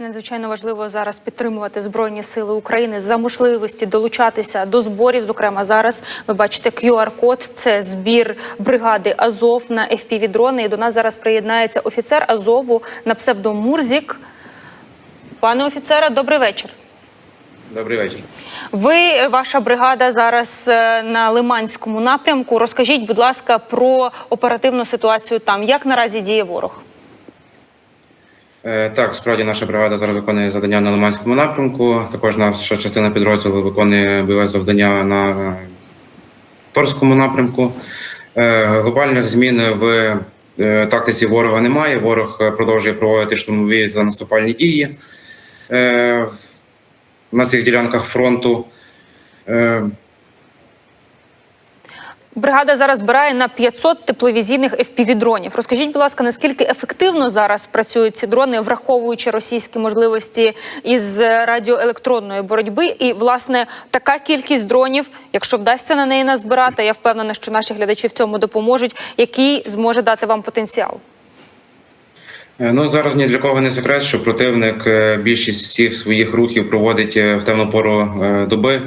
Надзвичайно важливо зараз підтримувати збройні сили України за можливості долучатися до зборів. Зокрема, зараз ви бачите QR-код. Це збір бригади Азов на FPV-дрони. І до нас зараз приєднається офіцер Азову на псевдо Мурзік. Пане офіцере, добрий вечір. Добрий вечір. Ви, ваша бригада, зараз е, на Лиманському напрямку. Розкажіть, будь ласка, про оперативну ситуацію там. Як наразі діє ворог? Е, Так, справді наша бригада зараз виконує завдання на Лиманському напрямку. Також наша частина підрозділу виконує бойове завдання на Торському напрямку. Е, Глобальних змін в е, тактиці ворога немає. Ворог е, продовжує проводити штурмові та наступальні дії е, на цих ділянках фронту. Е, Бригада зараз збирає на 500 тепловізійних FPV-дронів. Розкажіть, будь ласка, наскільки ефективно зараз працюють ці дрони, враховуючи російські можливості із радіоелектронної боротьби? І власне така кількість дронів, якщо вдасться на неї назбирати, я впевнена, що наші глядачі в цьому допоможуть. Який зможе дати вам потенціал? Е, Ну зараз ні для кого не секрет, що противник е, більшість всіх своїх рухів проводить е, в темну пору е, доби,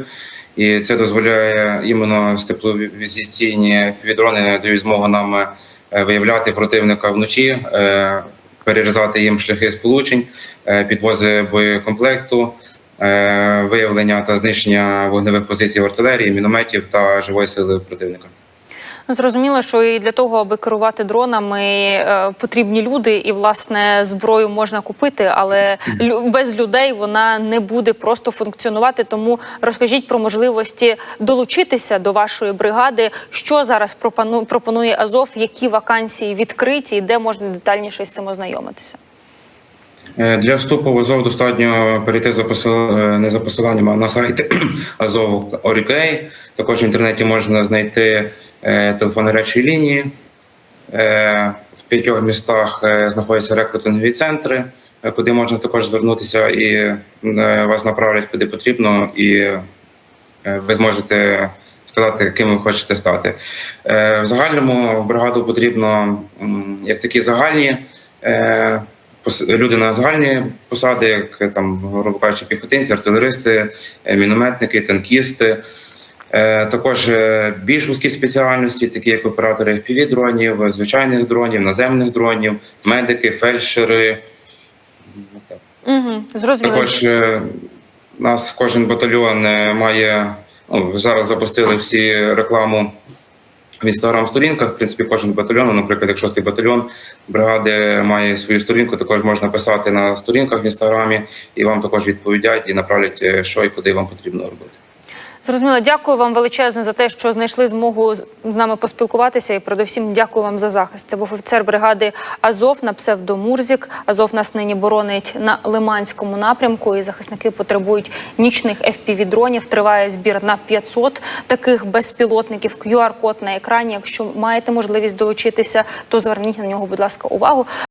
і це дозволяє іменно тепловізаційні відрони дають змогу нам е, виявляти противника вночі, е, перерізати їм шляхи сполучень, е, підвози боєкомплекту, виявлення та знищення вогневих позицій артилерії, мінометів та живої сили противника. Ну, Зрозуміло, що і для того, аби керувати дронами, е, потрібні люди, і власне зброю можна купити, але без людей вона не буде просто функціонувати. Тому розкажіть про можливості долучитися до вашої бригади. Що зараз пропонує Азов, які вакансії відкриті, і де можна детальніше з цим ознайомитися? Е, Для вступу в Азов достатньо перейти за посил... е, не за посиланням, а на сайт Азов Орікей. Також в інтернеті можна знайти телефон гарячої лінії. Е, В п'ятьох містах е, знаходяться рекрутингові центри, е, куди можна також звернутися і е, вас направлять куди потрібно, і е, ви зможете сказати, ким ви хочете стати. Е, В загальному в бригаду потрібно як такі загальні е, люди на загальні посади, як е, там, грубо кажучи, піхотинці, артилеристи, е, мінометники, танкісти. Е, Також е, більш вузькі спеціальності, такі як оператори FPV-дронів, звичайних дронів, наземних дронів, медики, фельдшери. Угу, зрозуміло. Також е, нас кожен батальйон е, має ну, зараз запустили всі рекламу в інстаграм-сторінках. В принципі, кожен батальйон, ну, наприклад, як шостий батальйон бригади має свою сторінку. Також можна писати на сторінках в інстаграмі, і вам також відповідять і направлять, е, що і куди вам потрібно робити. Зрозуміло, дякую вам величезне за те, що знайшли змогу з нами поспілкуватися. І передусім дякую вам за захист. Це був офіцер бригади Азов на псевдо Мурзік. Азов нас нині боронить на Лиманському напрямку. І захисники потребують нічних FPV-дронів. Триває збір на 500 таких безпілотників. QR-код на екрані. Якщо маєте можливість долучитися, то зверніть на нього, будь ласка, увагу.